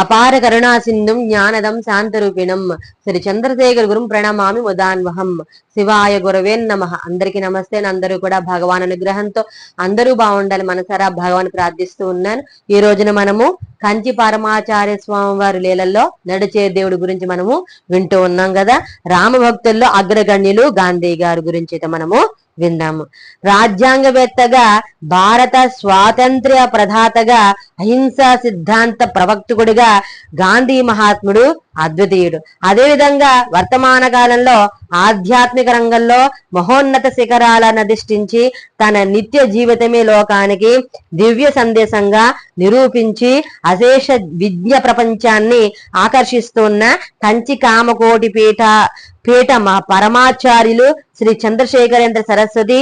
అపార కరుణాసింధుం జ్ఞానదం శాంతరూపిణం. శ్రీ చంద్రశేఖర్ గురుం ప్రణమామి ఉదాన్వహం శివాయ గురవే నమ. అందరికి నమస్తే అందరూ కూడా భగవాన్ అనుగ్రహంతో అందరూ బాగుండాలి మనసారా భగవాన్ ప్రార్థిస్తూ ఉన్నాను. ఈ రోజున మనము కంచి పరమాచార్య స్వామి వారి లీలల్లో నడిచే దేవుడి గురించి మనము వింటూ ఉన్నాం కదా. రామ భక్తుల్లో అగ్రగణ్యులు గాంధీ గారి గురించి అయితే మనము విందాము రాజ్యాంగవేత్తగా భారత స్వాతంత్ర్య ప్రధాతగా అహింసా సిద్ధాంత ప్రవక్తకుడిగా గాంధీ మహాత్ముడు అద్వితీయుడు. అదేవిధంగా వర్తమాన కాలంలో ఆధ్యాత్మిక రంగంలో మహోన్నత శిఖరాలను అధిష్ఠించి తన నిత్య జీవితమే లోకానికి దివ్య సందేశంగా నిరూపించి అశేష విద్య ప్రపంచాన్ని ఆకర్షిస్తున్న కంచి కామకోటి పీఠ పీఠ మా పరమాచార్యులు శ్రీ చంద్రశేఖరేంద్ర సరస్వతి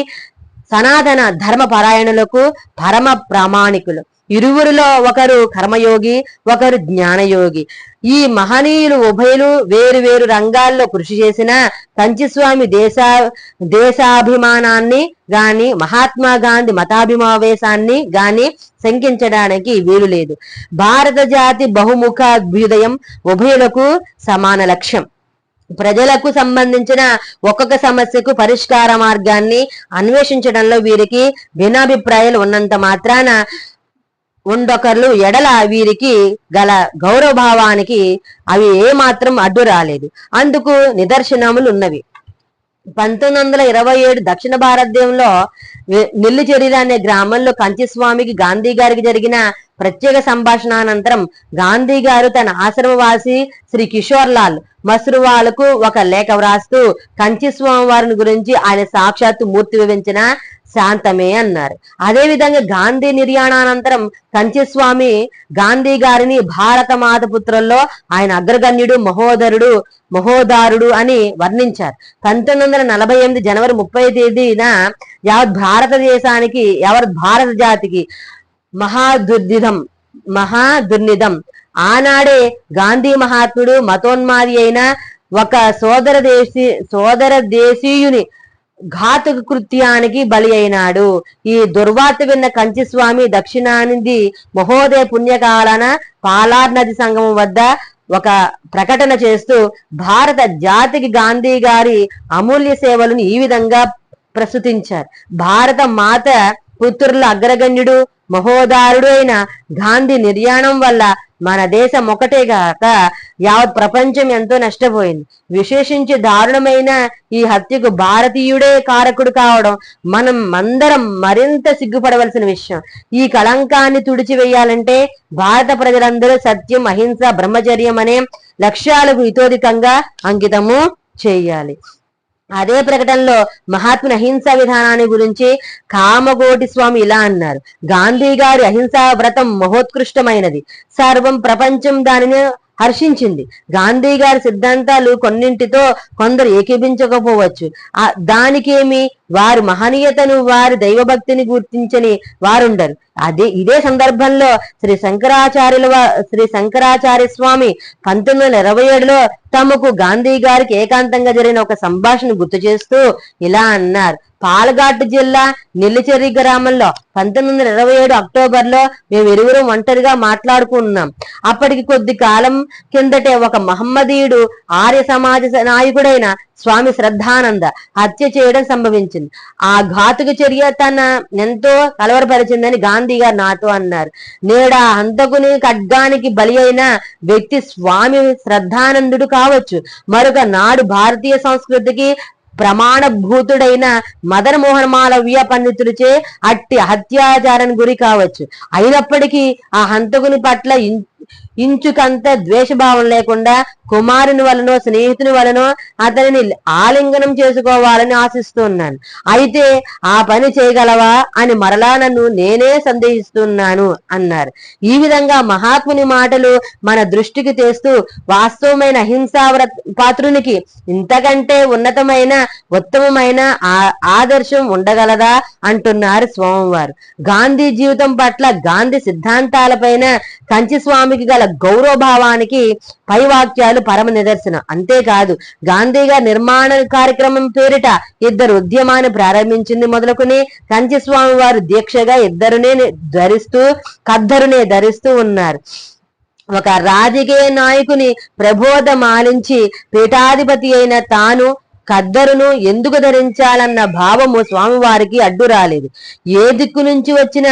సనాతన ధర్మ పరాయణులకు పరమ ప్రామాణికులు. ఇరువురిలో ఒకరు కర్మయోగి ఒకరు జ్ఞానయోగి. ఈ మహనీయులు ఉభయులు వేరు వేరు రంగాల్లో కృషి చేసిన కంచిస్వామి దేశ దేశాభిమానాన్ని గాని మహాత్మా గాంధీ మతాభిమావేశాన్ని గాని శంకించడానికి వీలు లేదు. భారత జాతి బహుముఖ అభ్యుదయం ఉభయులకు సమాన లక్ష్యం. ప్రజలకు సంబంధించిన ఒక్కొక్క సమస్యకు పరిష్కార మార్గాన్ని అన్వేషించడంలో వీరికి భిన్నాభిప్రాయాలు ఉన్నంత మాత్రాన ఉండొకర్లు ఎడల వీరికి గల గౌరవభావానికి అవి ఏమాత్రం అడ్డు రాలేదు. అందుకు నిదర్శనములు ఉన్నవి పంతొమ్మిది వందల ఇరవై ఏడు దక్షిణ భారతదేశంలో నెల్లిచెరిల అనే గ్రామంలో కంచిస్వామికి గాంధీ గారికి జరిగిన ప్రత్యేక సంభాషణ అనంతరం గాంధీ గారు తన ఆశ్రమవాసి శ్రీ కిషోర్ లాల్ మస్రువాలకు ఒక లేఖ వ్రాస్తూ కంచిస్వామి వారిని గురించి ఆయన సాక్షాత్తు మూర్తి వివరించిన శాంతమే అన్నారు. అదే విధంగా గాంధీ నిర్యాణానంతరం కంచిస్వామి గాంధీ గారిని భారత మాత పుత్రుల్లో ఆయన అగ్రగణ్యుడు మహోదరుడు మహోదారుడు అని వర్ణించారు. పంతొమ్మిది వందల నలభై ఎనిమిది జనవరి ముప్పై తేదీన యావత్ భారతదేశానికి యావత్ భారత జాతికి మహాదుర్దిధం మహాదుర్నిధం. ఆనాడే గాంధీ మహాత్ముడు మతోన్మాది అయిన ఒక సోదర దేశీ సోదర దేశీయుని ఘాతుక కృత్యానికి బలి అయినాడు. ఈ దుర్వార్త విన్న కంచిస్వామి దక్షిణానిది మహోదయ పుణ్యకాలన పాలార్ నది సంగమం వద్ద ఒక ప్రకటన చేస్తూ భారత జాతికి గాంధీ గారి అమూల్య సేవలను ఈ విధంగా ప్రస్తుతించారు. భారత మాత పుత్రుల అగ్రగణ్యుడు మహోదారుడు అయిన గాంధీ నిర్యాణం వల్ల మన దేశం ఒకటే గాక యావత్ ప్రపంచం ఎంతో నష్టపోయింది. విశేషించి దారుణమైన ఈ హత్యకు భారతీయుడే కారకుడు కావడం మనం అందరం మరింత సిగ్గుపడవలసిన విషయం. ఈ కళంకాన్ని తుడిచివేయాలంటే భారత ప్రజలందరూ సత్యం అహింస బ్రహ్మచర్యం అనే లక్ష్యాలకు ఇతోధికంగా అంకితము చేయాలి. అదే ప్రకటనలో మహాత్ముని అహింసా విధానాన్ని గురించి కామగోటి స్వామి ఇలా అన్నారు. గాంధీ గారి అహింసా వ్రతం మహోత్కృష్టమైనది. సర్వం ప్రపంచం దానిని హర్షించింది. గాంధీ గారి సిద్ధాంతాలు కొన్నింటితో కొందరు ఏకీభించకపోవచ్చు. ఆ దానికేమి వారి మహనీయతను వారి దైవభక్తిని గుర్తించని వారుండరు. అదే ఇదే సందర్భంలో శ్రీ శంకరాచార్యుల శ్రీ శంకరాచార్య స్వామి పంతొమ్మిది వందల ఇరవై ఏడులో తమకు గాంధీ గారికి ఏకాంతంగా జరిగిన ఒక సంభాషణ గుర్తు చేస్తూ ఇలా అన్నారు. పాలఘాట్ జిల్లా నెల్లిచెర్రి గ్రామంలో పంతొమ్మిది వందల ఇరవై ఏడు అక్టోబర్లో మేము ఇరువురు ఒంటరిగా మాట్లాడుకున్నాం. అప్పటికి కొద్ది కాలం కిందటే ఒక మహమ్మదీయుడు ఆర్య సమాజ నాయకుడైన స్వామి శ్రద్ధానంద హత్య చేయడం సంభవించింది. ఆ ఘాతుక చర్య తన ఎంతో కలవరపరిచిందని గాంధీ గారు నాతో అన్నారు. నేడా హంతకుని ఖడ్గానికి బలి అయిన వ్యక్తి స్వామి శ్రద్ధానందుడు కావచ్చు. మరొక నాడు భారతీయ సంస్కృతికి ప్రమాణభూతుడైన మదన మోహన్ మాలవ్య పండితుడిచే అట్టి హత్యాచారానికి గురి కావచ్చు. అయినప్పటికీ ఆ హంతకుని పట్ల ఇంచుకంత ద్వేషభావం లేకుండా కుమారుని వలనో స్నేహితుని వలనో అతనిని ఆలింగనం చేసుకోవాలని ఆశిస్తున్నాను అయితే ఆ పని చేయగలవా అని మరలా నన్ను నేనే సందేహిస్తున్నాను అన్నారు. ఈ విధంగా మహాత్ముని మాటలు మన దృష్టికి తెస్తూ వాస్తవమైన అహింసా పాత్రునికి ఇంతకంటే ఉన్నతమైన ఉత్తమమైన ఆదర్శం ఉండగలదా అంటున్నారు స్వామివారు. గాంధీ జీవితం పట్ల గాంధీ సిద్ధాంతాలపైన కంచి స్వామికి గల గౌరవభావానికి పై వాక్యాలు పరమ నిదర్శనం. అంతేకాదు గాంధీ గారి నిర్మాణ కార్యక్రమం పేరిట ఇద్దరు ఉద్యమాన్ని ప్రారంభించింది మొదలుకొని కంచిస్వామి వారు దీక్షగా ఇద్దరునే ధరిస్తూ కద్దరునే ధరిస్తూ ఉన్నారు. ఒక రాజకీయ నాయకుని ప్రబోధం ఆలించి పీఠాధిపతి అయిన తాను కద్దరును ఎందుకు ధరించాలన్న భావము స్వామివారికి అడ్డు రాలేదు. ఏ దిక్కు నుంచి వచ్చిన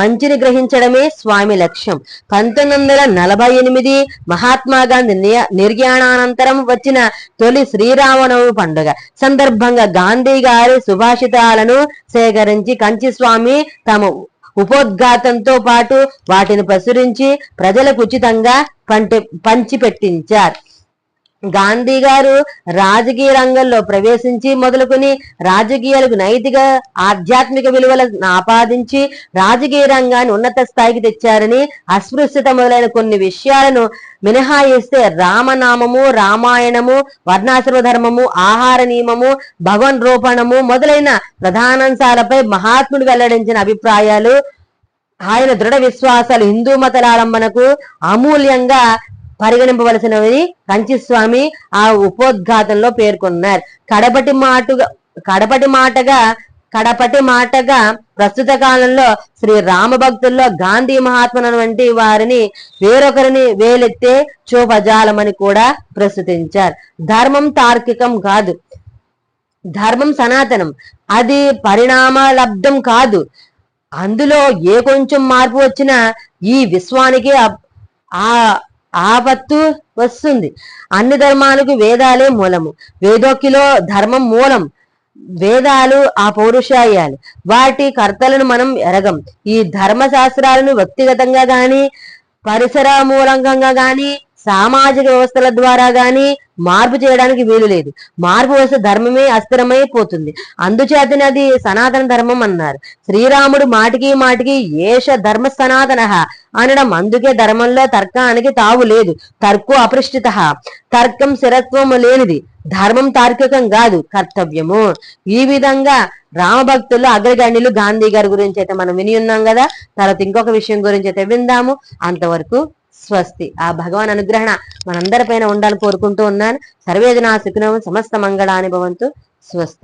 మంచిని గ్రహించడమే స్వామి లక్ష్యం. పంతొమ్మిది వందల నలభై ఎనిమిది మహాత్మా గాంధీ నిర్యాణానంతరం వచ్చిన తొలి శ్రీరామనవమి పండుగ. సందర్భంగా గాంధీ గారి సుభాషితాలను సేకరించి కంచి స్వామి తమ ఉపోద్ఘాతంతో పాటు వాటిని ప్రచురించి ప్రజలకు ఉచితంగా పంటి పంచిపెట్టించారు. గాంధీ గారు రాజకీయ రంగంలో ప్రవేశించి మొదలుకొని రాజకీయాలకు నైతిక ఆధ్యాత్మిక విలువలను ఆపాదించి రాజకీయ రంగాన్ని ఉన్నత స్థాయికి తెచ్చారని అస్పృశ్యత మొదలైన కొన్ని విషయాలను మినహాయిస్తే రామనామము రామాయణము వర్ణాశ్రమ ధర్మము ఆహార నియమము భగవన్ రూపణము మొదలైన ప్రధానాంశాలపై మహాత్ముడు వెల్లడించిన అభిప్రాయాలు. ఆయన దృఢ విశ్వాసాలు హిందూ మతలాలంబనకు అమూల్యంగా పరిగణింపవలసినవి కంచిస్వామి ఆ ఉపోద్ఘాతంలో పేర్కొన్నారు. కడపటి మాటుగా కడపటి మాటగా కడపటి మాటగా ప్రస్తుత కాలంలో శ్రీ రామభక్తుల్లో గాంధీ మహాత్మను వంటి వారిని వేరొకరిని వేలెత్తే చూపజాలమని కూడా ప్రస్తుతించారు. ధర్మం తార్కికం కాదు. ధర్మం సనాతనం. అది పరిణామలబ్ధం కాదు. అందులో ఏ కొంచెం మార్పు వచ్చినా ఈ విశ్వానికి ఆ ఆపత్తు వస్తుంది. అన్ని ధర్మాలకు వేదాలే మూలము. వేదోక్తిలో ధర్మం మూలం. వేదాలు ఆ పౌరుషాయాలు వాటి కర్తలను మనం ఎరగం. ఈ ధర్మ శాస్త్రాలను వ్యక్తిగతంగా గాని పరిసర మూలంకంగా గాని సామాజిక వ్యవస్థల ద్వారా గాని మార్పు చేయడానికి వీలు లేదు. మార్పు వస్తే ధర్మమే అస్థిరమై పోతుంది అందుచేతనే అది సనాతన ధర్మం అన్నారు. శ్రీరాముడు మాటికి మాటికి ఏష ధర్మ సనాతన అనడం అందుకే ధర్మంలో తర్కానికి తావు లేదు. తర్కో అపృష్టిత తర్కం స్థిరత్వము లేనిది. ధర్మం తార్కికం కాదు కర్తవ్యము. ఈ విధంగా రామభక్తులు అగ్రగణ్యులు గాంధీ గారి గురించి అయితే మనం విని ఉన్నాం కదా. తర్వాత ఇంకొక విషయం గురించి అయితే విందాము. అంతవరకు స్వస్తి. ఆ భగవాన్ అనుగ్రహణ మనందరిపైన ఉండాలని కోరుకుంటూ ఉన్నాను. సర్వేజనా సుఖినము సమస్త మంగళాని భవంతు. స్వస్తి.